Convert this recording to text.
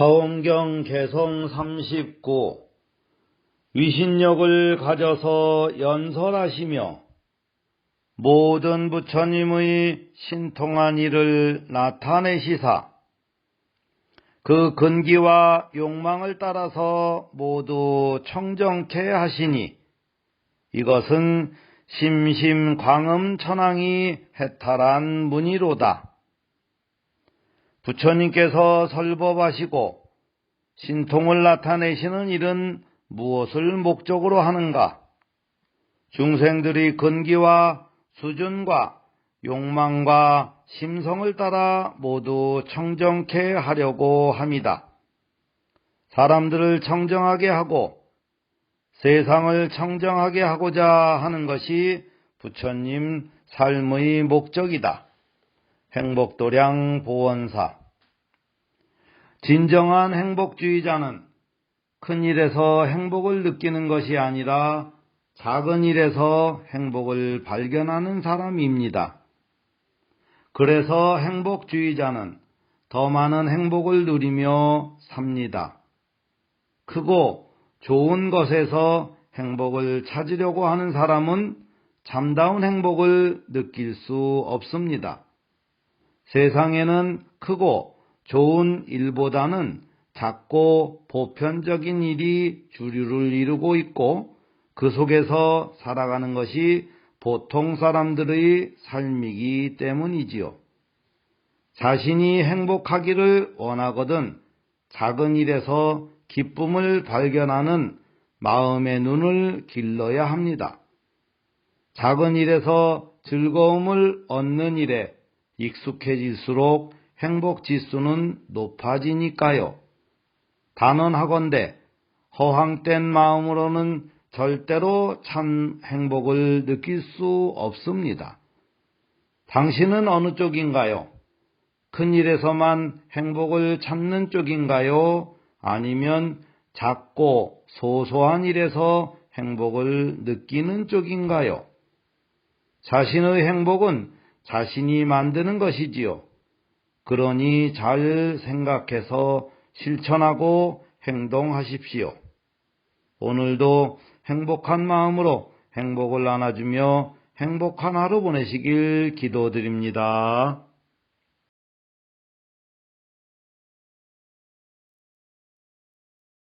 하원경 개성 39 위신력을 가져서 연설하시며 모든 부처님의 신통한 일을 나타내시사 그 근기와 욕망을 따라서 모두 청정케 하시니 이것은 심심광음 천왕이 해탈한 문의로다. 부처님께서 설법하시고 신통을 나타내시는 일은 무엇을 목적으로 하는가? 중생들이 근기와 수준과 욕망과 심성을 따라 모두 청정케 하려고 합니다. 사람들을 청정하게 하고 세상을 청정하게 하고자 하는 것이 부처님 삶의 목적이다. 행복도량 보원사 진정한 행복주의자는 큰 일에서 행복을 느끼는 것이 아니라 작은 일에서 행복을 발견하는 사람입니다. 그래서 행복주의자는 더 많은 행복을 누리며 삽니다. 크고 좋은 것에서 행복을 찾으려고 하는 사람은 참다운 행복을 느낄 수 없습니다. 세상에는 크고 좋은 일보다는 작고 보편적인 일이 주류를 이루고 있고 그 속에서 살아가는 것이 보통 사람들의 삶이기 때문이지요. 자신이 행복하기를 원하거든 작은 일에서 기쁨을 발견하는 마음의 눈을 길러야 합니다. 작은 일에서 즐거움을 얻는 일에 익숙해질수록 행복 지수는 높아지니까요. 단언하건대 허황된 마음으로는 절대로 참 행복을 느낄 수 없습니다. 당신은 어느 쪽인가요? 큰 일에서만 행복을 찾는 쪽인가요? 아니면 작고 소소한 일에서 행복을 느끼는 쪽인가요? 자신의 행복은 자신이 만드는 것이지요. 그러니 잘 생각해서 실천하고 행동하십시오. 오늘도 행복한 마음으로 행복을 나눠주며 행복한 하루 보내시길 기도드립니다.